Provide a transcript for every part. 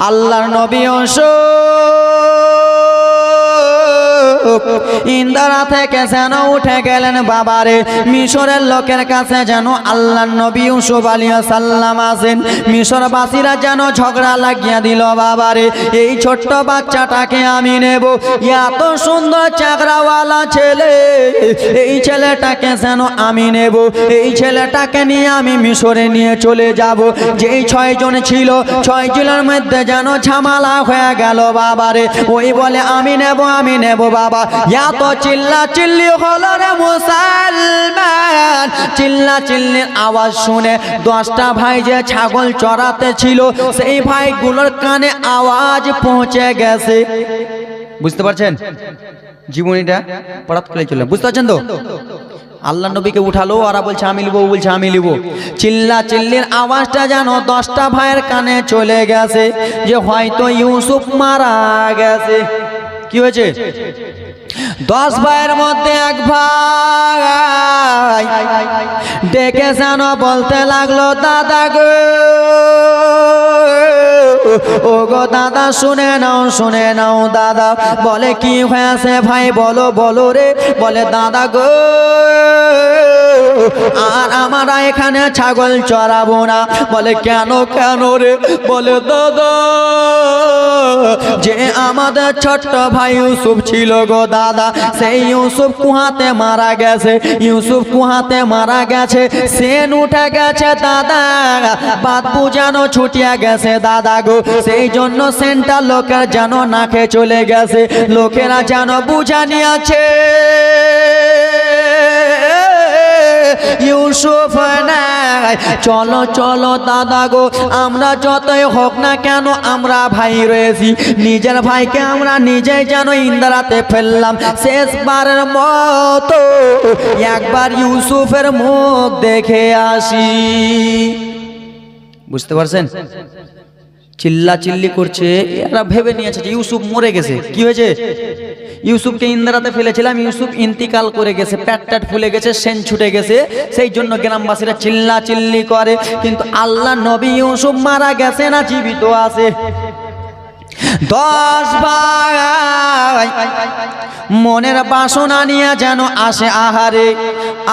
আল্লাহর নবী ইন্দারা থেকে যেন উঠে গেলেন বাবারে, মিশরের লোকের কাছে যেন আল্লাহ নবী ইউসুফ আলিয়া সাল্লাম আসেন। মিশরবাসীরা যেন ঝগড়া লাগিয়ে দিল বাবারে, এই ছোট্ট বাচ্চাটাকে আমি নেব। এত সুন্দর চাকরাওয়ালা ছেলে, এই ছেলেটাকে যেন আমি নেব। এই ছেলেটাকে নিয়ে আমি মিশরে নিয়ে চলে যাব। যেই ছয়জন ছিল ছয় জনের মধ্যে যেন ঝামেলা হয়ে গেল বাবারে। ওই বলে, আমি নেব আমি নেব বাবা। এত চিল্লা চিল্লি হলো রে মুসলমান। চিল্লা চিল্লির আওয়াজ শুনে দশটা ভাই যে ছাগল চড়াতে ছিল, সেই ভাইগুলোর কানে আওয়াজ পৌঁছে গেছে। বুঝতে পারছেন? জীবনীটা পড়াত করে চলে বুঝতে পারছেন তো? আল্লাহ নবীকে উঠালো, ওরা বলছে, আমি লিবো বলছে, আমি লিবো। চিল্লা চিল্লির আওয়াজটা যেন দশটা ভাইয়ের কানে চলে গেছে, যে হয়তো ইউসুফ মারা গেছে। কি হয়েছে? দশ ভাইয়ের মধ্যে এক ভাই। ডেকে যেন বলতে লাগল দাদা গো। ও গো দাদা, শুনে নাও শুনে নাও, দাদা। বলে কি হয়েছে ভাই, বলো বলো রে। বলে, দাদা গো, আর আমরা এখানে ছাগল চড়াবো না। বলে, কেন কেন রে? বলে, দাদা, যে আমাদের ছোট্ট ভাই ইউসুফ ছিল গো, দাদা। সেই ইউসুফ কুহাতে মারা গেছে। ইউসুফ কুহাতে মারা গেছে। সেন উঠে গেছে, দাদা। বাদ বুঝানো ছুটিয়া গেছে, দাদা গো। সেই জন্য সেন্টার লোকের যেন নাকে চলে গেছে। লোকেরা যেন বুঝা নিয়েছে। ইউসুফ নাই। চলো চলো, দাদা গো, আমরা যতই হোক না কেন আমরা ভাই রয়েছি। নিজের ভাইকে আমরা নিজেই যেন ইন্দারাতে ফেললাম। শেষবারের মতো একবার ইউসুফের মুখ দেখে আসি। বুঝতে পারছেন? চিল্লা চিল্লি করছে, এরা ভেবে নিয়েছে যে ইউসুফ মরে গেছে। কি হয়েছে? ইউসুফকে ইন্দারাতে ফেলেছিলাম, ইউসুফ ইন্তিকাল করে গেছে, প্যাট ট্যাট ফুলে গেছে, সেন ছুটে গেছে, সেই জন্য গ্রামবাসীরা চিল্লা চিল্লি করে, কিন্তু আল্লাহ নবী ইউসুফ মারা গেছে না, জীবিত আছে। দশ ভাই মনের বাসনা নিয়ে যেন আসে আহারে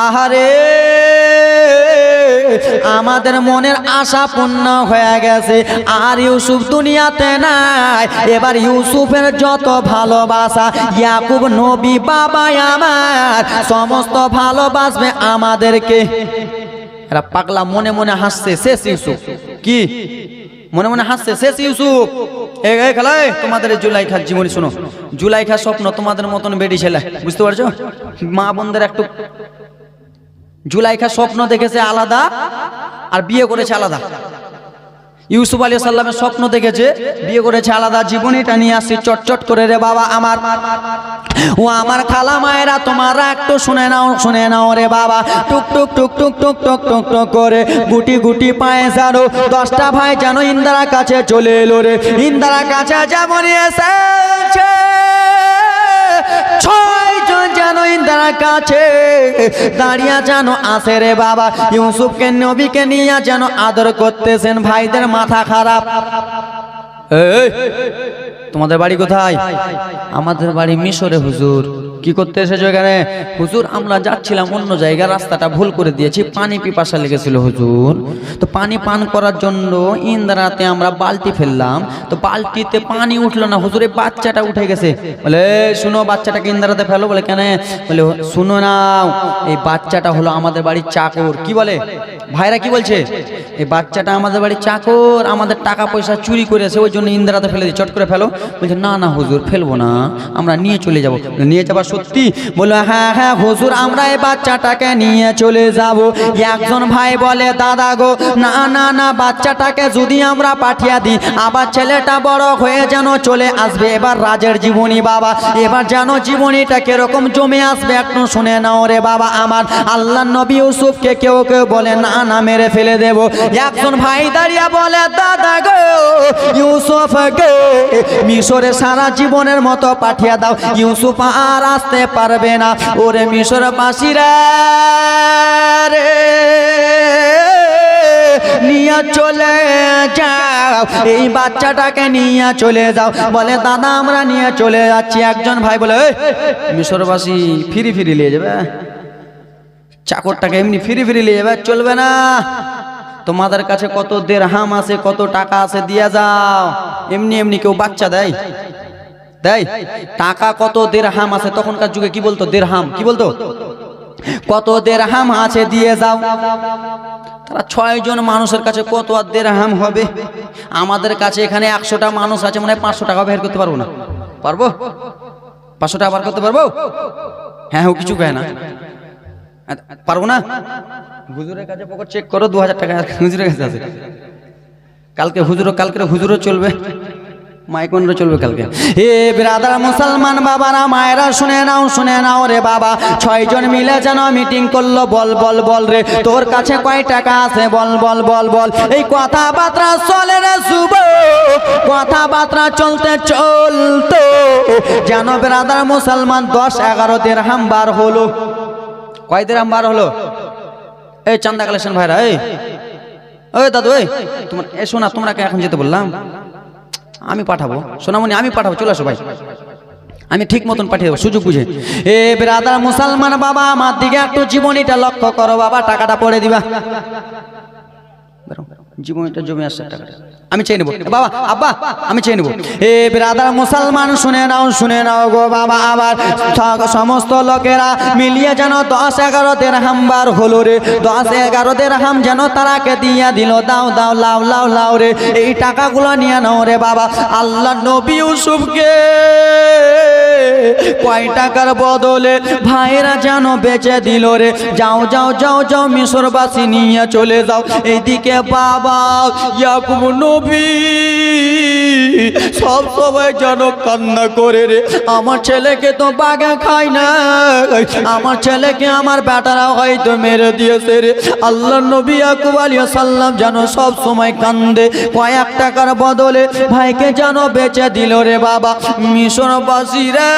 আহারে। আমাদের মনের আশা পূর্ণ হয়ে গেছে। আর ইউসুফ দুনিয়াতে নাই। এবার ইউসুফের যত ভালোবাসা, ইয়াকুব নবী বাবা আমার। সমস্ত ভালোবাসবে আমাদেরকে। এরা পাগলা মনে মনে হাসছে, শেষ ইউসুফ। কি? মনে মনে হাসছে, শেষ ইউসুফ। তোমাদের এই জুলাইখার জীবনী শোনো। জুলাইখার স্বপ্ন তোমাদের মতন বেডি ছেলে, বুঝতে পারছ? মা বোনদের একটু জুলাইখা স্বপ্ন দেখেছে আলাদা আর বিয়ে করেছে আলাদা। ইউসুফ আলী সাল্লামের স্বপ্ন দেখেছে, বিয়ে করেছে আলাদা। জীবনীটা নিয়ে আসছি, চটচট করে, রে বাবা, আমার ও আমার খালা মায়েরা, তোমরা একটু শুনে নাও শুনে নাও রে বাবা। টুক টুক টুক টুক টুক টুক টুক টুক করে গুটি গুটি পায়ে জানো দশটা ভাই যেন ইন্দারা কাছে চলে এলো রে। ইন্দারা কাছে যেমন এসেছে, ছয় কাছে দাঁড়িয়া যেন আসে রে বাবা ইউসুফকে নবীকে নিয়ে যেন আদর করতেছেন ভাইদের মাথা খারাপ তোমাদের বাড়ি কোথায় আমাদের বাড়ি মিশরে হুজুর কি করতে এসেছ এখানে? হুজুর, আমরা যাচ্ছিলাম অন্য জায়গায়, রাস্তাটা ভুল করে দিয়েছি, পানি পিপাসা লেগেছিল হুজুর। তো পানি পান করার জন্য ইন্দ্রাতে আমরা বালতি ফেললাম। তো বালতিতে পানি উঠল না, হুজুর, এই বাচ্চাটা উঠে গেছে। বলে শুনো, বাচ্চাটাকে ইন্দ্রাতে ফেলো। বলে, কেন? বলে, শুনো নাও, এই বাচ্চাটা হলো আমাদের বাড়ির চাকর। কি বলে? ভাইরা কি বলছে? এই বাচ্চাটা আমাদের বাড়ির চাকর, আমাদের টাকা পয়সা চুরি করেছে, ওই জন্য ইন্দ্রাতে ফেলে দিই চট করে ফেলো। বলছে, না না, হুজুর, ফেলব না, আমরা নিয়ে চলে যাব। নিয়ে যাবার সত্যি? বলে হ্যাঁ হ্যাঁ হুজুর, আমরা এই বাচ্চাটাকে নিয়ে চলে যাব। একজন ভাই বলে, দাদা গো, না না না, বাচ্চাটাকে যদি আমরা পাঠিয়ে দিই, আবার ছেলেটা বড় হয়ে যেন চলে আসবে। এবার রাজের জীবনী, বাবা, এবার যেন জীবনীটা কীরকম জমে আসবে, একটু শুনে নাও রে বাবা আমার। আল্লাহ নবী ইউসুফকে কেউ কেউ বলে, না না, মেরে ফেলে দেব। একজন ভাই দাঁড়িয়ে বলে, দাদা গো ইউসুফ গে মিশরে সারা জীবনের মতো পাঠিয়ে দাও। ইউসুফ আর আসতে পারবে না। ওরে মিশর বাসিরা রে নিয়ে চলে যাও। এই বাচ্চাটাকে নিয়ে চলে যাও। বলে দাদা আমরা নিয়ে চলে যাচ্ছি। একজন ভাই বলে "এই, মিশরবাসী ফিরি ফিরি নিয়ে যাবে। চাকরটাকে এমনি ফিরি ফিরি নিয়ে যাবে। চলবে না। তোমাদের কাছে কত দেড় হাম আছে কত টাকা আছে দিয়ে যাও। এমনি এমনি কেউ বাচ্চা দেয়। দেয়, টাকা কত দেড়হাম আছে তখনকার যুগে কি বলতো? দেড়হাম, কি বলতো? কত দেড়হাম আছে দিয়ে যাও। তারা ছয় জন মানুষের কাছে কত আর দেড়হাম হবে? আমাদের কাছে এখানে একশোটা মানুষ আছে মানে পাঁচশো টাকা বের করতে পারব না। পারব? পাঁচশো টাকা বার করতে পারব? হ্যাঁ ও কিছু কয় না। পারব না? হুজুরের কাছে পকেট চেক করো, দু হাজার টাকা হুজুরের কাছে আছে। কালকে হুজুরও কালকে হুজুরও চলবে। মাইকনরা চলবে কালকে। এ ব্রাদার মুসলমান বাবারা, মায়েরা শুনে নাও শুনে নাও রে বাবা। ছয়জন মিলে যেন মিটিং করল, বল বল বল রে। তোর কাছে কয় টাকা আছে? বল বল বল বল। এই কথাবার্তা চলে রে শুভ। কথাবার্তা চলতে চলতে। যেন ব্রাদার মুসলমান দশ, এগারো দেড়হাম বার হলো। কয় দেড়হাম বার হলো? এই চান্দা কালেকশন ভাইরা, এই। ওই দাদু, এই। তোমার, এ শোনা তোমরা এখন যেতে বললাম। আমি পাঠাবো। সোনামণি, আমি পাঠাবো। চলে আসো ভাই। আমি ঠিক মতন পাঠিয়ে দেবো। সুযোগ বুঝে। এ বেরাদার মুসলমান বাবা, আমার দিকে একটু জীবনীটা লক্ষ্য করো বাবা, টাকাটা পড়ে দিবা। জীবনীটা জমে আসছে টাকাটা আমি চেয়ে নেব। বাবা আব্বা আমি চেয়ে নেব। এ বেরাদার মুসলমান শুনে নাও শুনে নাও গো বাবা আবার সমস্ত লোকেরা মিলিয়ে যেন দশ এগারো দেড়হাম বার হলো রে। দশ এগারো দেড়হাম যেন তারাকে দিয়া দিল। দাও দাও লাও লাও লাও রে। এই টাকাগুলো নিয়ে নাও রে বাবা। আল্লাহ নবী ইউসুফকে কয় টাকার বদলে ভাইরা যেন বেচে দিল রে। যাও যাও যাও যাও মিশরবাসী নিয়ে চলে যাও। এইদিকে বাবা ইয়াকুব নবী, সব সবাই যেন কান্না করে রে, আমার ছেলেকে তো বাগে খাই না, আমার ছেলেকে আমার বেটারা হয়তো মেরে দিয়েছে রে। আল্লাহ নবী ইয়াকুব আলিয়া সাল্লাম যেন সব সময় কান্দে, কয়েক টাকার বদলে ভাইকে যেন বেচে দিল রে বাবা, মিশরবাসী রে।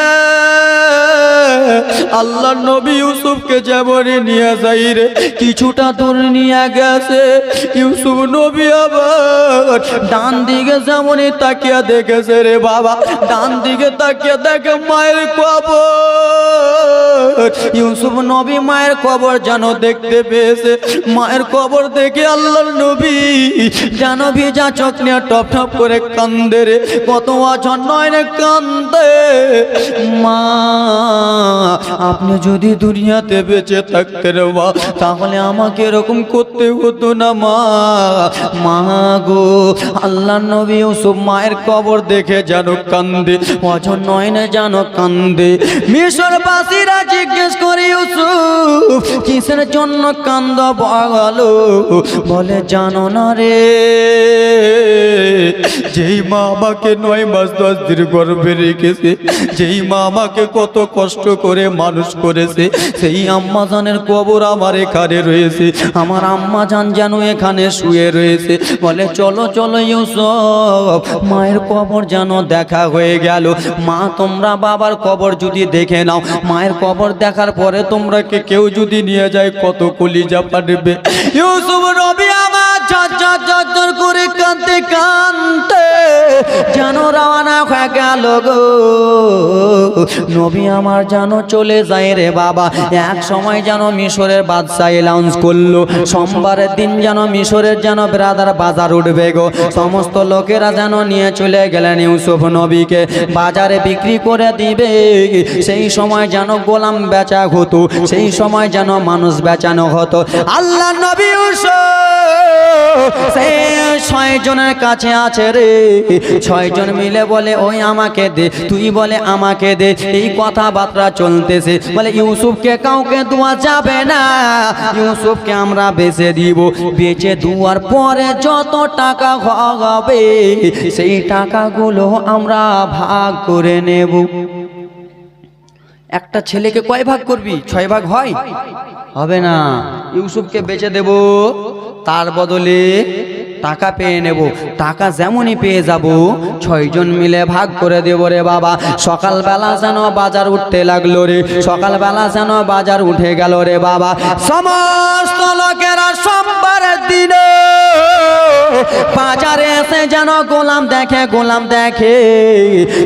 আল্লাহ নবী ইউসুফকে যেমন নিয়ে যাই রে, কিছুটা দূর নিয়ে গেছে, ইউসুফ ডান দিকে যেমনই তাকিয়ে দেখেছে রে বাবা, ডান দিকে তাকিয়ে দেখে মায়ের কবর। ইউসুফ নবী মায়ের কবর যেন দেখতে পেয়েছে। মায়ের কবর দেখে আল্লাহর নবী যেন ভিজা চোখ নিয়ে টপ টপ করে কান্দে রে। কত বছর নয় রে কান্দে। মা, আপনি যদি দুনিয়াতে বেঁচে থাকতেন মা, তাহলে আমাকে এরকম করতে হতো না মা। মা গো আল্লাহ নবী ইউসুফ মায়ের কবর দেখে যেন কান্দে অজন না যেন কান্দে। মিশরবাসীরা জিজ্ঞেস করে, ইউসুফ কিসের জন্য কান্দ বলো বলে, জানো না রে। যেই মা আমাকে নয় মাস দশ দিন গর্ভে রেখেছে, যেই মা আমাকে কত কষ্ট করে মানুষ করেছে, সেই আম্মা জানের কবর আমার এখানে রয়েছে। আমার আম্মা জান যেন এখানে শুয়ে রয়েছে। বলে, চলো চলো ইউসুফ, মায়ের কবর যেন দেখা হয়ে গেল। মা, তোমরা বাবার কবর যদি দেখে নাও। মায়ের কবর দেখার পরে তোমরা কেউ যদি নিয়ে যায় কত কলিজা পারবে ইউসুফ রবি ঝরঝর ঝরঝর করে কাঁদতে কাঁদতে যেন রওনা হয়ে গেল গো। নবী আমার যেন চলে যায় রে বাবা। এক সময় যেন মিশরের বাদশাহ অ্যালাউন্স করল, সোমবারের দিন যেন মিশরের যেন ব্রাদার বাজার উঠবে গো। সমস্ত লোকেরা যেন নিয়ে চলে গেলেন ইউসুফ নবীকে। বাজারে বিক্রি করে দিবে, সেই সময় যেন গোলাম বেচা হতো, সেই সময় যেন মানুষ বেচানো হতো। আল্লাহ নবী ইউসুফ! সে ছয় জনের কাছে আছে রে। ছয় জন মিলে বলে, ওই আমাকে দে, তুই বলে আমাকে দে। এই কথাবার্তা চলতেছে। বলে, ইউসুফকে কাউকে দেওয়া যাবে না। ইউসুফকে আমরা বেচে দিব। বেচে দেওয়ার পরে যত টাকা হবে, সেই টাকাগুলো আমরা ভাগ করে নেব। একটা ছেলেকে কয় ভাগ করবি? ছয় ভাগ হয়? হবে না। ইউসুফকে বেচে দেব, তার বদলে টাকা পেয়ে নেব। টাকা যেমনই পেয়ে যাব, ছয়জন মিলে ভাগ করে দেব রে বাবা। সকালবেলা যেন বাজার উঠতে লাগল রে, সকালবেলা যেন বাজার উঠে গেল রে বাবা। সমস্ত লোকেরা সোমবার দিনে বাজারে এসে যেন গোলাম দেখে গোলাম দেখে।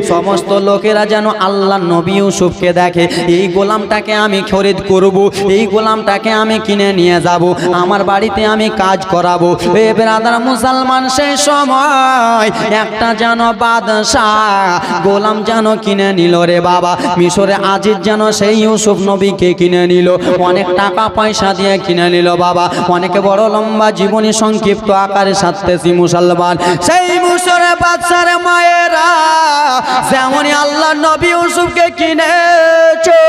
সমস্ত লোকেরা যেন আল্লাহ নবী ইউসুফকে দেখে, এই গোলামটাকে আমি খরিদ করব, এই গোলামটাকে আমি কিনে নিয়ে যাব, আমার বাড়িতে আমি কাজ করাবো। এ বেরাদার মুসলমান সেই সময় একটা যেন বাদশাহ গোলাম যেন কিনে নিল রে বাবা। মিশরে আজিজ যেন সেই ইউসুফ নবীকে কিনে নিল। অনেক টাকা পয়সা দিয়ে কিনে নিল বাবা। অনেক বড় লম্বা জীবনী সংক্ষিপ্ত আকারে সাজতেছি মুসলমান। সেই মুসরে বাদশার মায়েরা যেমনই আল্লাহ নবী ইউসুফকে কিনেছো,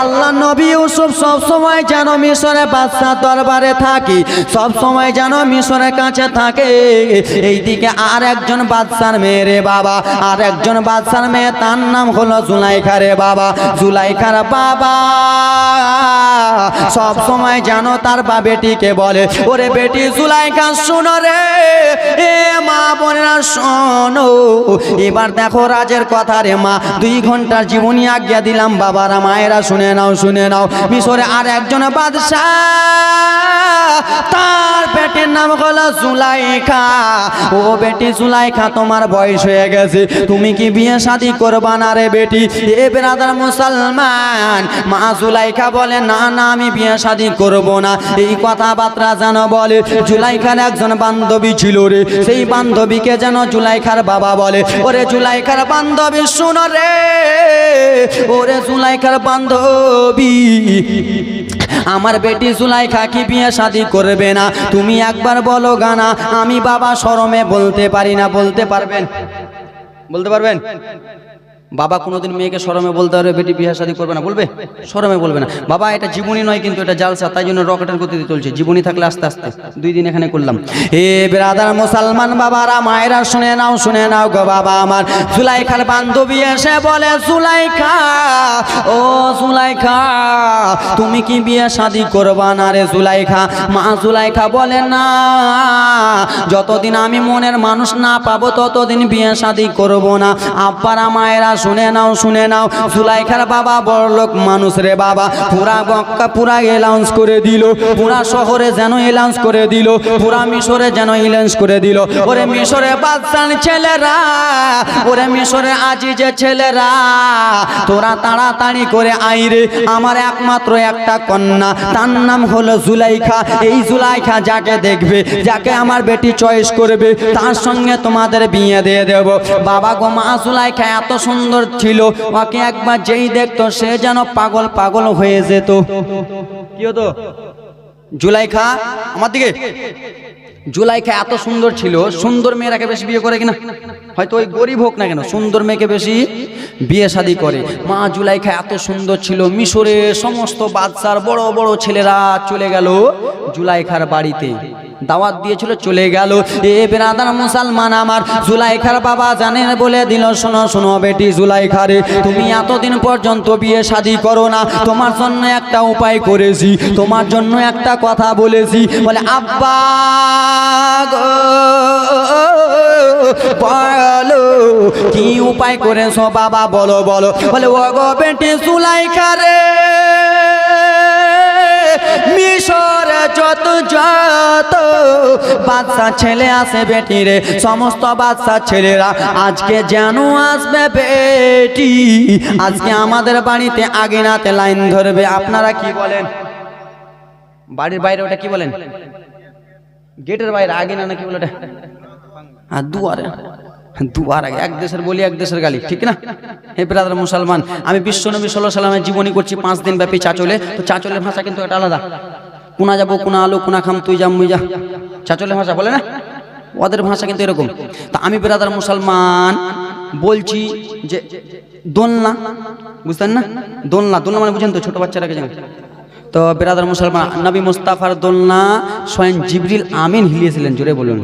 আল্লাহ নবী ইউসুফ সব সময় যেন মিশরে বাদশা দরবারে থাকি সব সময় যেন মিশরের কাছে থাকে। এইদিকে আর একজন বাদশার মেয়ে রে বাবা, আর একজন বাদশার মেয়ে, তার নাম হলো জুলাইখা রে বাবা। জুলাইখার বাবা সব সময় যেন তার বা বেটিকে বলে, ওরে বেটি জুলাইখা, শুনো রে। মা বোনেরা শোনো, এবার দেখো রাজের কথা রে মা। দুই ঘণ্টার জীবনী আজ্ঞা দিলাম বাবারা, মায়েরা শুনে নাও শুনে নাও। মিশরে আর একজন বাদশাহ, তার বেটির নাম হলো জুলাইখা। ও বেটি জুলাইখা, তোমার বয়স হয়ে গেছে। তুমি কি বিয়ে শাদি করবা না রে বেটি? এ বেরাদার মুসলমান। মা জুলাইখা বলে, না না, আমি বিয়ে শাদি করব না। এই কথাবার্তা যেন বলে, জুলাইখার একজন বান্ধবী ছিল রে, সেই বান্ধবীকে যেন জুলাইখার বাবা বলে। ওরে জুলাইখার বান্ধবী, শুনো রে। ওরে জুলাইখার বান্ধবী, আমার বেটি জুলাইখা কি বিয়ে শাদি করবে না? তুমি একবার বলো গানা, আমি বাবা সরমে বলতে পারি না, বলতে পারবেন? বলতে পারবেন? বাবা কোনোদিন মেয়েকে শরমে বলতে পারবে, বেটি বিয়ে শাদি করবে না। বলবে? শরমে বলবে না। বাবা, এটা জীবনী নয় কিন্তু এটা জালসা, তাই জন্য রকেটের গতিতে চলছে। জীবনী থাকলে আস্তে আস্তে। দুই দিন এখানে করলাম। এ বেরাদার মুসলমান বাবারা, মায়েরা, শুনে নাও শুনে নাও গো বাবা আমার। জুলাইখার বান্ধবী এসে বলে, জুলাইখা, ও জুলাইখা, তুমি কি বিয়ে শাদি করবা না রে জুলাইখা? মা জুলাইখা বলে, না, যতদিন আমি মনের মানুষ না পাবো, ততদিন বিয়ে শাদি করব না। আব্বারা, মায়েরা শুনে নাও শুনে নাও। জুলাইখার বাবা বড়লোক মানুষ রে বাবা। পুরা বক্কা পুরা এলাউন্স করে দিল। পুরা শহরে যেন এলাউন্স করে দিল। পুরা মিশরে যেন এলাউন্স করে দিল। ওরে মিশরে বাদশান ছেলেরা, ওরে মিশরে আজি যে ছেলেরা, তোরা তাড়াতাড়ি করে আইরে আমার একমাত্র একটা কন্যা, তার নাম হলো জুলাইখা। এই জুলাইখা যাকে দেখবে, যাকে আমার বেটি চয়েস করবে, তার সঙ্গে তোমাদের বিয়ে দিয়ে দেব। বাবা গো, মা জুলাইখা, এত সুন্দর ছিল। ওকে একবার যেই দেখতো, সে যেন পাগল পাগল হয়ে যেত। কি হতো? জুলাইখা, আমার দিকে। জুলাইখা এত সুন্দর ছিল। সুন্দর মেয়েরাকে বেশি বিয়ে করে কিনা? হয়তো ওই গরিব হোক না কেন, সুন্দর মেয়েকে বেশি বিয়ে শাদি করে। মা জুলাইখা এত সুন্দর ছিল। মিশরে সমস্ত বাদশার বড় বড় ছেলেরা চলে গেল জুলাইখার বাড়িতে। দাওয়াত দিয়েছিল, চলে গেল। এ বেরাদার মুসলমান আমার, জুলাইখার বাবা জানেন বলে দিল, শোনো শোনো বেটি জুলাইখারে, তুমি এতদিন পর্যন্ত বিয়ে শাদি করো না, তোমার জন্য একটা উপায় করেছি, তোমার জন্য একটা কথা বলেছি, বলে, আব্বা বলো কি উপায় করেছ বাবা, বলো বলো, বলে ও গো বেটি জুলাইখারে মিশর যত যত বাচ্চা ছেলে আসে বেটি রে সমস্ত বাচ্চা ছেলেরা আজকে যেন আসবে বেটি। আজকে আমাদের বাড়িতে আগিনাতে লাইন ধরবে। আপনারা কি বলেন? বাড়ির বাইরে ওটা কি বলেন? গেটের বাইরে আগে না কি বলে ওটা? আর দুয়ারে। দুয়ার আগে, এক দেশের বলি, এক দেশের গালি, ঠিক না? হে ব্রাদার মুসলমান, আমি বিশ্ব নবী সাল্লাহ সাল্লামের জীবনী করছি, পাঁচ দিন ব্যাপী চাচলে, তো চাচলের ভাষা কিন্তু এটা আলাদা। কোনা যাব, কোনা আলো, কোনা খাম, তুই যাম, মুই যা। চাচলের ভাষা বলে না? ওদের ভাষা কিন্তু এরকম। তা আমি ব্রাদার মুসলমান বলছি যে দোলনা, বুঝতেন না? দোলনা দোলনা মানে বুঝেন তো, ছোট বাচ্চারা কে জানেন তো বেরাদার মুসলমান, নবী মুস্তাফার দোলনা স্বয়ং জিবরিল আমিন হিলিয়েছিলেন, জোরে বলুন।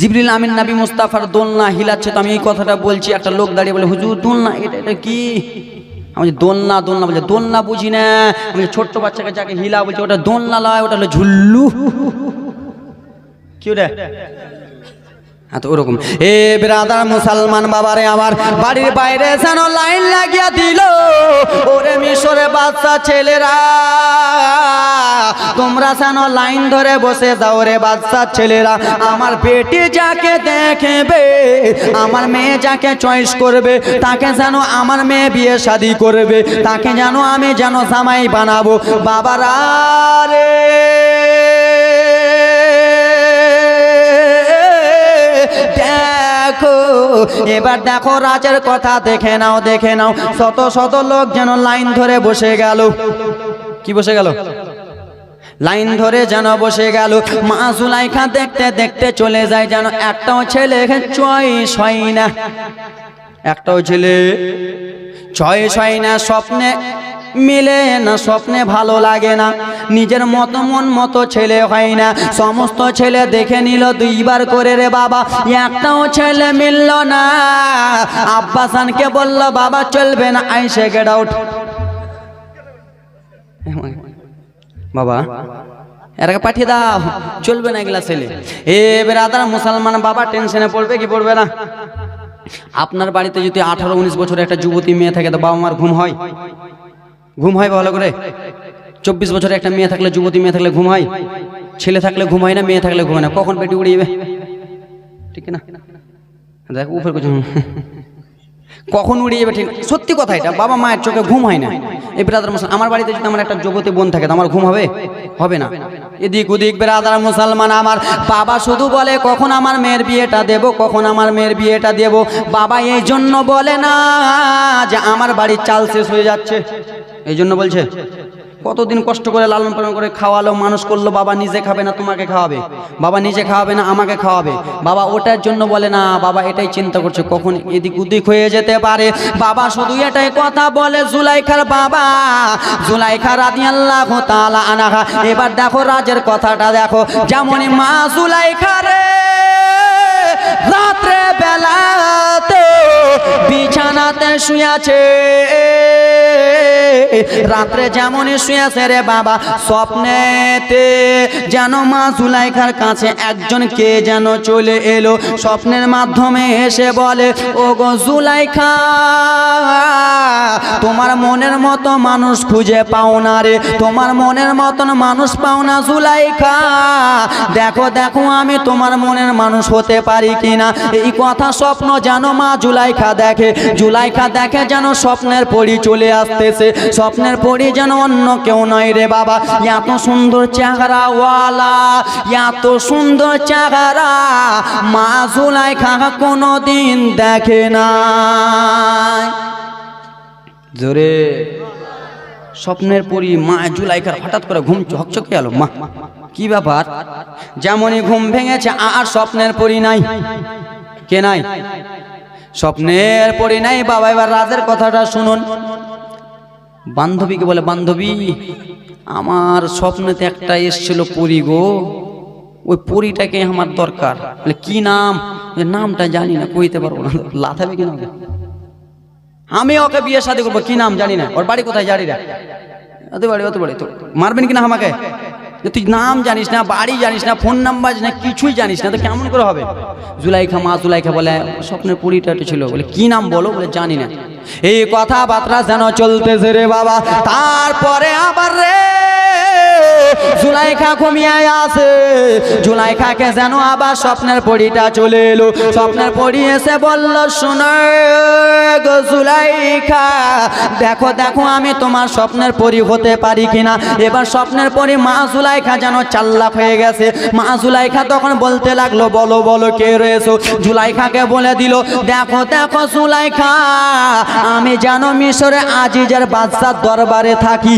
জিবরিল আমিন নাবি মুস্তাফার দোলনা হিলাচ্ছে তো আমি এই কথাটা বলছি, একটা লোক দাঁড়িয়ে বলে, হুজুর, দোলনা, এটা এটা কি? আমি দোলনা দোলনা। বলছে, দোলনা বুঝি না। আমি ছোট্ট বাচ্চাকে যাকে হিলা বলছে, ওটা দোলনা লয়, ওটা হলো ঝুল্লু। কি রে ওরকম। এ ব্রাদার মুসলমান বাবারে, আমার বাড়ির বাইরে যেন লাইন লাগিয়া দিল। ওরে মিশরে বাচ্চা ছেলেরা, তোমরা যেন লাইন ধরে বসে যাও রে বাচ্চা ছেলেরা। আমার বেটি যাকে দেখবে, আমার মেয়ে যাকে চয়েস করবে, তাকে যেন আমার মেয়ে বিয়ে শাদি করবে, তাকে যেন আমি যেন জামাই বানাবো। বাবারা রে এবার দেখো রাজের কথা দেখে নাও দেখে নাও। শত শত লোক যেন লাইন ধরে বসে গেল। কি বসে গেল? লাইন ধরে যেন বসে গেল। মা জুলাইখা দেখতে দেখতে চলে যায় যেন একটাও ছেলে চয়েস হয় না। একটাও ছেলে চয়েস হয় না, স্বপ্নে মিলে না, স্বপ্নে ভালো লাগে না। নিজের মতো, মন মতো ছেলে হয় না। সমস্ত ছেলে দেখে নিল দুইবার করে রে বাবা, একটাও ছেলে মিলল না। আব্বাসানকে বলল, বাবা, চলবে না, আইসে গেট আউট বাবা, এরাকে পাঠিয়ে দাও, চলবে না এগুলা ছেলে। এ বেরাদার মুসলমান বাবা টেনশনে পড়বে কি পড়বে না? আপনার বাড়িতে যদি আঠারো, উনিশ বছরের একটা যুবতী মেয়ে থাকে, তো বাবা মার ঘুম হয়? ঘুম হয় ভালো করে? চব্বিশ বছরে একটা মেয়ে থাকলে যুবতী মেয়ে থাকলে ঘুম হয়? ছেলে থাকলে ঘুম হয় না, মেয়ে থাকলে ঘুম হয় না। কখন পেটি উড়িয়ে ঠিক না? দেখ, উপর কিছু কখন উড়িয়ে যাবে ঠিক সত্যি কথা এটা, বাবা মায়ের চোখে ঘুম হয় না। এই ব্রাদার মুসলমান আমার বাড়িতে যদি আমার একটা যুবতী বোন থাকে, তো আমার ঘুম হবে? হবে না। এদিক ওদিক ব্রাদার মুসলমান আমার। বাবা শুধু বলে, কখন আমার মেয়ের বিয়েটা দেব? কখন আমার মেয়ের বিয়েটা দেব? বাবা এই জন্য বলে না যে, আমার বাড়ির চাল শেষ হয়ে যাচ্ছে। এই জন্য বলছে, কতদিন কষ্ট করে লালন পালন করে খাওয়ালো, মানুষ করল, বাবা নিজে খাবে না, তোমাকে খাওয়াবে। বাবা নিজে খাওয়াবে না, আমাকে খাওয়াবে। বাবা ওটার জন্য বলে না, বাবা এটাই চিন্তা করছে, কখন এদিক উদিক হয়ে যেতে পারে। বাবা শুধু এটাই কথা বলে, জুলাইখার বাবা, জুলাইখা রাদি আল্লাহ তালা আনাহা। এবার দেখো রাজের কথাটা দেখো, যেমনই মা জুলাইখা রে। রাত্রে বেলাতে বিছানাতে শুয়াছে। রাত্রে যেমনই শুয়েছে রে বাবা, স্বপ্নেতে যেন মা জুলাইখার কাছে একজন কে যেন চলে এলো। স্বপ্নের মাধ্যমে এসে বলে ও গো জুলাইখা, তোমার মনের মতো মানুষ খুঁজে পাও না রে। তোমার মনের মতন মানুষ পাও না জুলাইখা। দেখো দেখো, আমি তোমার মনের মানুষ হতে পারি কিনা এই কথা স্বপ্ন যেন মা জুলাইখা দেখে। জুলাইখা দেখে যেন স্বপ্নের পরি চলে আসতেছে। স্বপ্নের পরি যেন অন্য কেউ নয় রে বাবা। এত সুন্দর চেহারা ওয়ালা এত সুন্দর চেহারা মা জুলাইখা কোনো দিন দেখে না জোরে। স্বপ্নের পরি মা জুলাইকার হঠাৎ করে ঘুম চকচকে এলো। মা কি ব্যাপার? যেমনই ঘুম ভেঙেছে আর স্বপ্নের পরি নাই। কে নাই? স্বপ্নের পরি নাই। বাবা, এবার রাজের কথাটা শুনুন। বান্ধবীকে বলে, বান্ধবী, আমার স্বপ্নেতে একটা এসছিল পরি গো। ওই পরিটাকে আমার দরকার। বলে, কি নাম? নামটা জানি না, কইতে পারব না। লাথাবে কেন আমি ওকে বিয়ে শাদি করব, কি নাম জানি না। ওর বাড়ি কোথায় জানি না। অত বাড়ি অত বাড়ি। তো মারবেন কিনা আমাকে? তুই নাম জানিস না, বাড়ি জানিস না, ফোন নাম্বার জানিস না, কিছুই জানিস না, তো কেমন করে হবে? জুলাইখা, মা জুলাইখা বলে স্বপ্নের পুরীটা ছিল, বলে, কি নাম বলো? বলে, জানি না। এই কথাবার্তা যেন চলতেছে রে বাবা, তারপরে আবার রে জুলাইখা ঘুমিয়ে আসে জুলাইখাকে যেন আবার স্বপ্নের পরিটা চলে এলো। স্বপ্নের পরি এসে বলল, শোনো জুলাইখা, দেখো দেখো, আমি তোমার স্বপ্নের পরি হতে পারি কিনা? এবার স্বপ্নের পরি মা জুলাইখা যেন চাল্লাক হয়ে গেছে। মা জুলাইখা তখন বলতে লাগল, বলো বলো, কে রয়েছো? জুলাইখাকে বলে দিল, দেখো দেখো জুলাইখা, আমি যেন মিশরে আজিজের বাদশার দরবারে থাকি।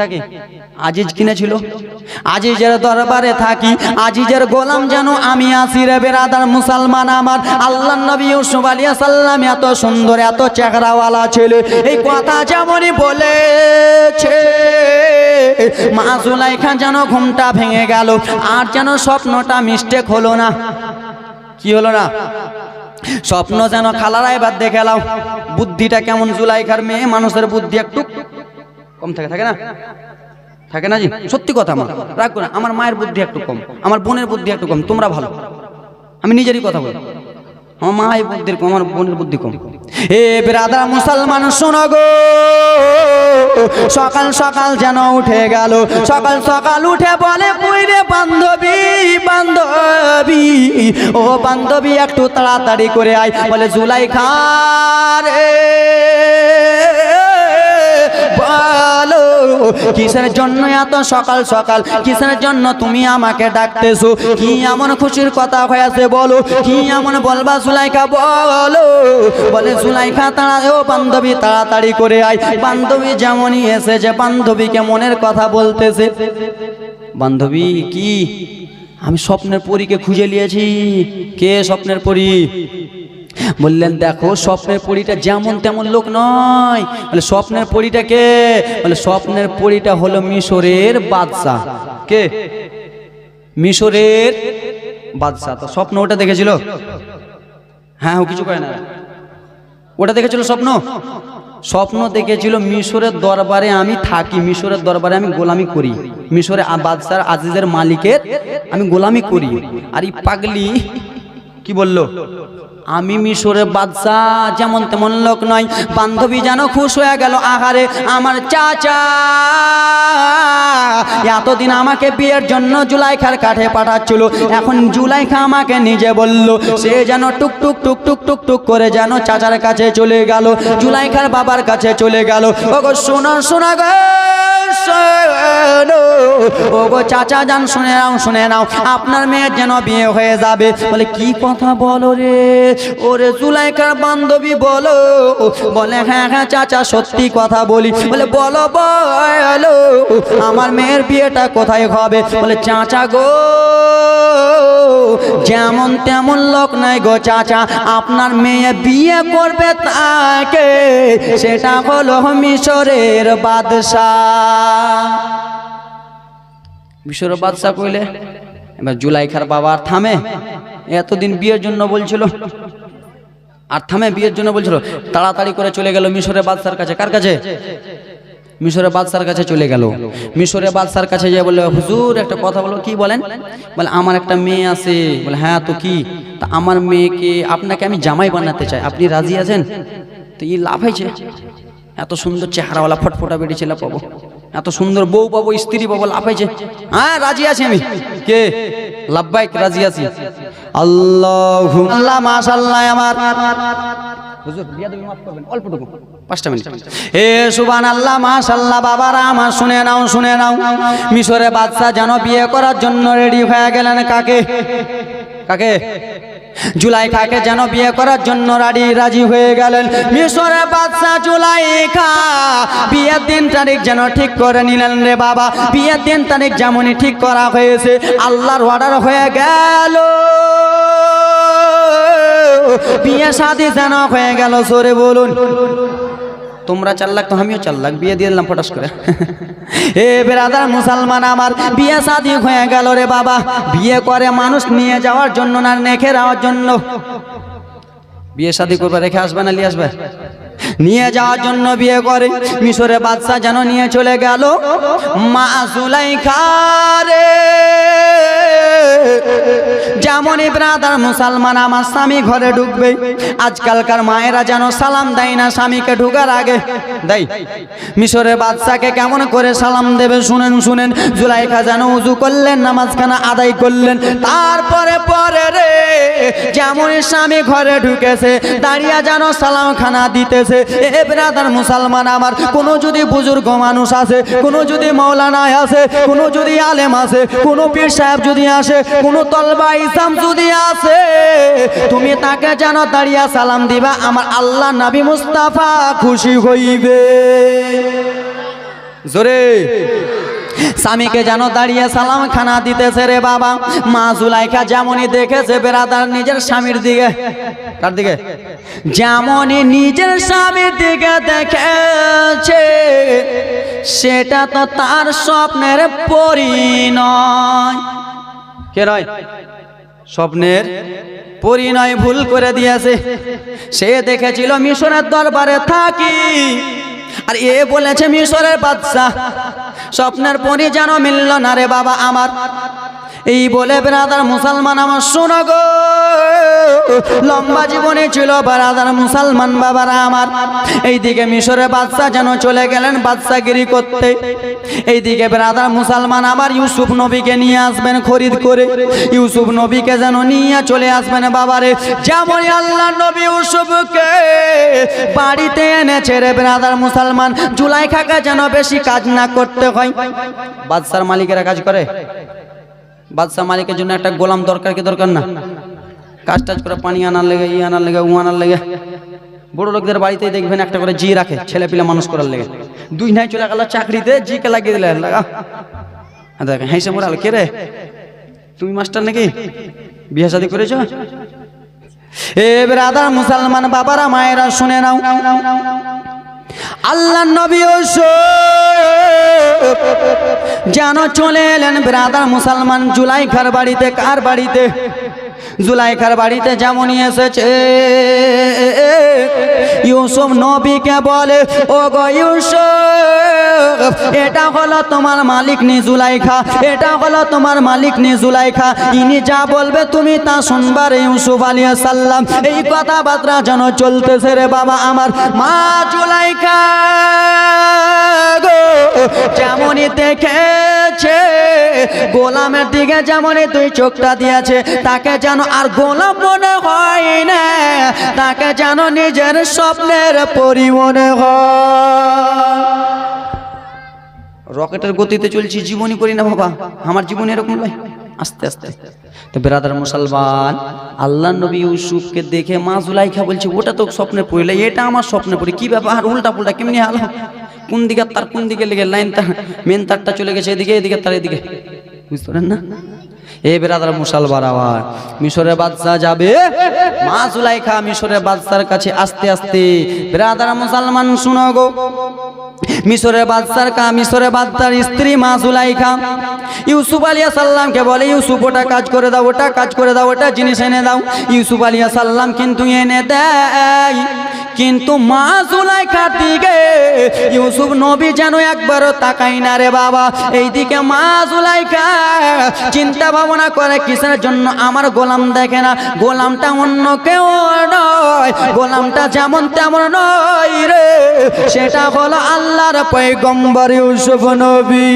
থাকে আজিজ কিনেছিল। আজিজের দরবারে থাকি। আজিজের গোলাম যেন আমি আসি রে বেরাদার মুসলমান আমার। আল্লাহ নবী ইউসুফ আলিয়া সাল্লাম এত সুন্দর এত চেহারাওয়ালা ছেলে। এই কথা যেমনই বলেছে মা জুলাইখা যেন ঘুমটা ভেঙে গেল। আর যেন স্বপ্নটা মিস্টেক হলো না। কি হলো না? স্বপ্ন যেন খালারা এবার দেখে এলাও বুদ্ধিটা কেমন জুলাইখার মেয়ে মানুষের বুদ্ধি একটু কম থাকে থাকে না? থাকে না জি? সত্যি কথা আমার রাখব না, আমার মায়ের বুদ্ধি একটু কম, আমার বোনের বুদ্ধি একটু কম, তোমরা ভালো। আমি নিজেরই কথা বলি। আমার মায়ের বুদ্ধির কম, আমার বোনের বুদ্ধি কম। এ ব্রাদার মুসলমান, শোনো গো। সকাল সকাল যেন উঠে গেল, সকাল সকাল উঠে বলে, কইরে বান্ধবী বান্ধবী, ও বান্ধবী, একটু তাড়াতাড়ি করে আয়। বলে, জুলাই খারে। বলো কিসের জন্য এত সকাল সকাল? কিসের জন্য তুমি আমাকে ডাকতেছো? কি এমন খুশির কথা হয়েছে বলো? কি এমন বলবা সুলাইখা বলো? বলে সুলাইখা তাড়া ও বান্ধবী, তাড়াতাড়ি করে আয়। বান্ধবী যেমনই এসেছে, বান্ধবীকে মনের কথা বলতেছে। বান্ধবী, কি? আমি স্বপ্নের পরীকে খুঁজে নিয়েছি। কে স্বপ্নের পরী? বললেন, দেখো, স্বপ্নের পরীটা যেমন তেমন লোক নয়। বলে, স্বপ্নের পরীটা কে? বলে, স্বপ্নের পরীটা হলো মিশরের বাদশাহ। কে? মিশরের বাদশাহ। তো স্বপ্ন ওটা দেখেছিল? হ্যাঁ ও কিছু কয় না। ওটা দেখেছিল স্বপ্ন? স্বপ্ন দেখেছিল, মিশরের দরবারে আমি থাকি, মিশরের দরবারে আমি গোলামি করি। মিশরে বাদশার আজিজের মালিকের আমি গোলামি করি। আর এই পাগলি কি বলল? আমি মিশরের বাদশাহ, যেমন তেমন লোক নয়। বান্ধবী যেন খুশ হয়ে গেল, আহারে, আমার চাচা। এতদিন আমাকে বিয়ের জন্য জুলাইখার কাঠে পাঠাচ্ছিল। এখন জুলাইখা আমাকে নিজে বলল, সে যেন টুক টুক টুক টুক টুক টুক করে যেন চাচার কাছে চলে গেল জুলাইখার বাবার কাছে চলে গেল। ওগো, শোনো, শোনা গো। শোনো। গো চাচা যান, শুনে নাও শুনে নাও। আপনার মেয়ের যেন বিয়ে হয়ে যাবে। বলে, কি কথা বলো রে? ওরে জুলাইকার বান্ধবী বলো। বলে হ্যাঁ হ্যাঁ চাচা, সত্যি কথা বলি। বলে, বলো বলো, আমার মেয়ের বিয়েটা কোথায় হবে? বলে, চাচা গো যেমন তেমন লোক নাই গো চাচা, আপনার মেয়ে বিয়ে করবে তাকে, সেটা হলো মিশরের বাদশাহ। মিশরের বাদশাহ কইলে, এবার জুলাইখার বাবা আর থামে? এতদিন বিয়ের জন্য বলছিল, আর থামে বিয়ের জন্য বলছিল, তাড়াতাড়ি করে চলে গেল মিশরের বাদশার কাছে, কার কাছে? মিশরের বাদশার কাছে চলে গেল। মিশরে বাদশার কাছে যে বলল, হুজুর, একটা কথা বলো, কি বলেন? বলে, আমার একটা মেয়ে আছে। বলে হ্যাঁ তো কি? তা আমার মেয়েকে, আপনাকে আমি জামাই বানাতে চাই, আপনি রাজি আছেন? তো ই লাভ হয়েছে এত সুন্দর চেহারাওয়ালা ফটফটা বেড়েছিল ছেলে পাবো এত সুন্দর বউ পাবো স্ত্রী পাবো হয়েছে হ্যাঁ রাজি আছি আমি। কে? লাভবাইক রাজি আছি। আল্লাহ আল্লাহ মাশাল্লাহ আমার। হুজুর বিয়া মাফ করবেন অল্পটুকু। পাঁচটা মিনিট। এ সুবান আল্লাহ মাশাল্লাহ বাবারা আমার শুনে নাও শুনে নাও। মিশরে বাদশাহ যেন বিয়ে করার জন্য রেডি হয়ে গেলেন কাকে? কাকে? জুলাই খাকে যেন বিয়ে করার জন্য রাডি রাজি হয়ে গেলেন। মিশরে বাদশাহ জুলাই খা, বিয়ের দিন তারিখ যেন ঠিক করে নিলেন রে বাবা। বিয়ের দিন তারিখ যেমনই ঠিক করা হয়েছে, আল্লাহর অর্ডার হয়ে গেল। বিয়ে সাথে যেন হয়ে গেল সরে বলুন। তোমরা চার লাখ তো আমিও চার লাখ বিয়ে দিয়ে দিলাম ফটাস করে। এ বেরাদার মুসলমান আমার, বিয়ে শাদি হয়ে গেল রে বাবা। বিয়ে করে মানুষ নিয়ে যাওয়ার জন্য না, রেখে যাওয়ার জন্য। বিয়ে শাদি করবে, রেখে আসবে না, নিয়ে আসবে? নিয়ে যাওয়ার জন্য বিয়ে করে। মিশরে বাদশা যেন নিয়ে চলে গেল। মা সুলাইখা রে। যেমন ব্রাদার মুসলমান, আমার স্বামী ঘরে ঢুকবে। আজকালকার মায়েরা যেন সালাম দেয় না স্বামীকে ঢুকার আগে। দেয় মিশরের বাদশাকে কেমন করে সালাম দেবে শুনেন শুনেন। জুলাইখা যেন উজু করলেন, নামাজখানা আদায় করলেন। তারপরে পরে রে যেমন স্বামী ঘরে ঢুকেছে, দাঁড়িয়ে যেন সালাম খানা দিতেছে। এ ব্রাদার মুসলমান আমার, কোনো যদি বুজুর্গ মানুষ আছে কোনো যদি মৌলানায় আছে কোনো যদি আলেম আছে কোনো পীর সাহেব যদি আসে, কোনো তলবা ইসলাম যদি আসে, তুমি তাকে যেন দাঁড়িয়া সালাম দিবা, আমার আল্লাহ নাবি মুস্তাফা খুশি হইবে। জোরে। স্বামীকে যেন দাঁড়িয়ে সালাম খানা দিতেছে রে বাবা। মা জুলাইখা যেমনই দেখেছে বেড়াদার নিজের স্বামীর দিকে। কার দিকে? যেমনই নিজের স্বামীর দিকে দেখেছে, সেটা তো তার স্বপ্নের পরিণয়। কে নয় স্বপ্নের পরিণয় ভুল করে দিয়েছে। সে দেখেছিল মিশরের দরবারে থাকি। আর এ বলেছে মিশরের বাদশাহ। স্বপ্নের পরে যেন মিলল না রে বাবা আমার। এই বলে ব্রাদার মুসলমান, আমার শোনো গো। লম্বা জীবনে ছিল ব্রাদার মুসলমান বাবারা আমার। এইদিকে মিশরে বাদশা যেন চলে গেলেন বাদশাগিরি করতে। এইদিকে ব্রাদার মুসলমান আবার ইউসুফ নবীকে নিয়ে আসবেন খরিদ করে। ইউসুফ নবীকে যেন নিয়ে চলে আসবেন বাবারে। যেমন আল্লাহ নবী ইউসুফকে বাড়িতে এনেছে রে ব্রাদার মুসলমান জুলাই খাকা যেন বেশি কাজ না করতে হয়। বাদশার মালিকেরা কাজ করে? বাদশাহ মালিকের জন্য একটা গোলাম দরকার কি দরকার না? কাজ টাজ করে পানি আনার লেগে, ই আনার লেগে, উ আনার লেগে। বড় লোকদের বাড়িতেই দেখবেন একটা করে জি রাখে, ছেলে পিলে মানুষ করার লেগে। দুই নাই চলে গেল চাকরিতে, জিকে লাগিয়ে দিলে লাগা। দেখ হেসে মোড়াল কে রে? তুমি মাস্টার নাকি? বিয়ে শাদি করেছ? এ ব্রাদার মুসলমান বাবারা, মায়েরা শুনে নাও। আল্লাহ নবী যেন চলে এলেন ব্রাদার মুসলমান জুলাইখার বাড়িতে, কার বাড়িতে? জুলাইখার বাড়িতে যেমনই এসেছে। ইউসুফ নবীকে বলে ও গো ইউসুফ এটা হলো তোমার মালিক নি জুলাইখা, এটা হলো তোমার মালিক নি জুলাইখা। ইনি যা বলবে তুমি তা শুনবার ইউসুফ আলিয়া সাল্লাম। এই কথাবার্তা যেন চলতেছে রে বাবা আমার। মা জুলাইখা গো, যেমনই দেখেছে, গোলামের দিকে যেমনই তুই চোখটা দিয়েছে, তাকে যেন আর গোলাম মনে হয় না, তাকে যেন নিজের স্বপ্নের পরি মনে হয়। রকেটের গতিতে চলছি, জীবনই করি না বাবা। আমার জীবন এরকম নয়। আস্তে আস্তে তো বেরাদার মুসলমান আল্লাহ নবী ইউসুফকে দেখে মা জুলাইখা বলছে, ওটা তো স্বপ্নে পড়লে, এটা আমার স্বপ্নে পড়ি। কি ব্যাপার? উল্টা পুল্টা কেমনি হাল? কোন দিকে তার, কোন দিকে লেগে লাইন তার মেন তারটা চলে গেছে, এদিকে এদিকে, তার এদিকে। বুঝতে পারেন না? এ বেরাদার মুসলমান আবার মিশরের বাদশাহ যাবে। মা জুলাইখা মিশরের বাদশার কাছে আস্তে আস্তে বেরাদার মুসলমান, শুনো গো। মিশরের বাদশার কা, মিশরের বাদশার স্ত্রী মা জুলাইখা। ইউসুফ আলিয়া সাল্লামকে বলে, ইউসুফ, ওটা কাজ করে দাও, ওটা কাজ করে দাও, ওটা জিনিস এনে দাও। ইউসুফ আলিয়া সাল্লাম কিন্তু এনে দেয়। কিন্তু মা জুলাইখার দিকে, ইউসুফ নবী যেন একবারও তাকাই না রে বাবা। এইদিকে মা জুলাইখা চিন্তা ভাবনা করে কিসের জন্য? আমার গোলাম দেখে না, গোলামটা অন্য কেউ নয়। গোলামটা যেমন তেমন নয় রে। সেটা হলো আল্লাহর পয়গম্বর ইউসুফ নবী।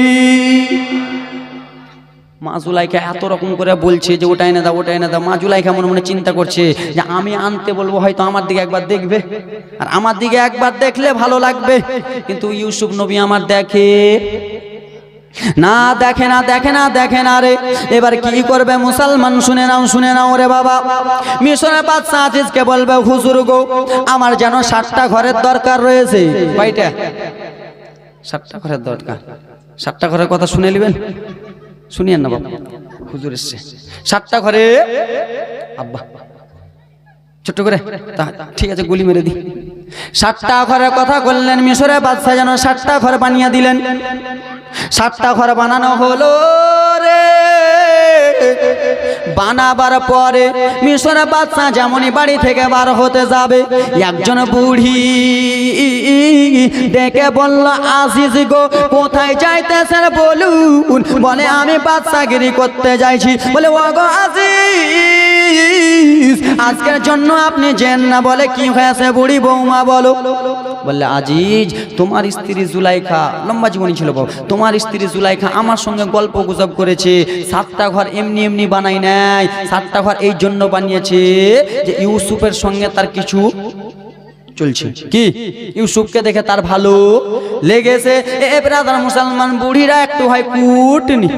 মা জুলাইখা এত রকম করে বলছে যে, ওটা এনে দা ওটা এনে দা মা জুলাইখা মনে মনে চিন্তা করছে যে, আমি আনতে বলব, হয়তো আমার দিকে একবার দেখবে। আর আমার দিকে একবার দেখলে ভালো লাগবে। কিন্তু ইউসুফ নবী আমার দেখে না দেখে না দেখে না দেখে না রে। এবার কি করবে মুসলমান? শুনে নাও শুনে নাও রে বাবা। মিশনের বাদশাহ আজিজকে বলবে, হুজুর গো, আমার যেন সাতটা ঘরের দরকার রয়েছে। কয়টা? ষাটটা ঘরের দরকার। ষাটটা ঘরের কথা শুনে নেবেন? শুনিয়েন না বাবা। হুজুর এসছে। ষাটটা ঘরে আব্বা। ছোট্ট করে। ঠিক আছে, গুলি মেরে দি। সাতটা ঘরের কথা বললেন, মিশরের বাদশাহ যেন ষাটটা ঘর বানিয়ে দিলেন। ষাটটা ঘর বানানো হলো রে। বানাবার পরে মিশরের বাদশাহ যেমনই বাড়ি থেকে বার হতে যাবে, একজন বুড়ি ডেকে বলল, আজিজ গো, কোথায় যাইতেছেন বলুন? বলে, আমি বাদশাগিরি করতে যাইছি। বলে ও গো আজিজ আজকের জন্য আপনি জেন না বলে কি হয়েছে বুড়ি বৌমা বলো। বললে, আজিজ, তোমার স্ত্রী জুলাইখা, লম্বা জীবনী ছিল বাবু তোমার স্ত্রী জুলাইখা আমার সঙ্গে গল্প গুজব করেছে, সাতটা ঘর এমনি এমনি বানাই নাই সাতটা ঘর এই জন্য বানিয়েছে যে ইউসুফের সঙ্গে তার কিছু চলছে। কি? ইউসুফকে দেখে তার ভালো লেগেছে। এ, ব্রাদার মুসলমান, বুড়িরা একটু হয় কুটনি।